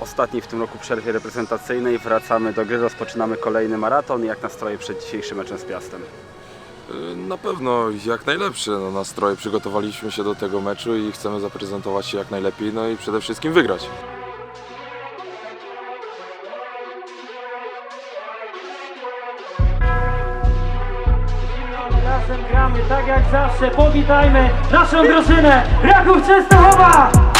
ostatniej w tym roku przerwie reprezentacyjnej. Wracamy do gry, rozpoczynamy kolejny maraton. Jak nastroje przed dzisiejszym meczem z Piastem? Yy, na pewno jak najlepsze no, nastroje. Przygotowaliśmy się do tego meczu i chcemy zaprezentować się jak najlepiej, no i przede wszystkim wygrać. Razem gramy tak jak zawsze. Powitajmy naszą drużynę Raków Częstochowa!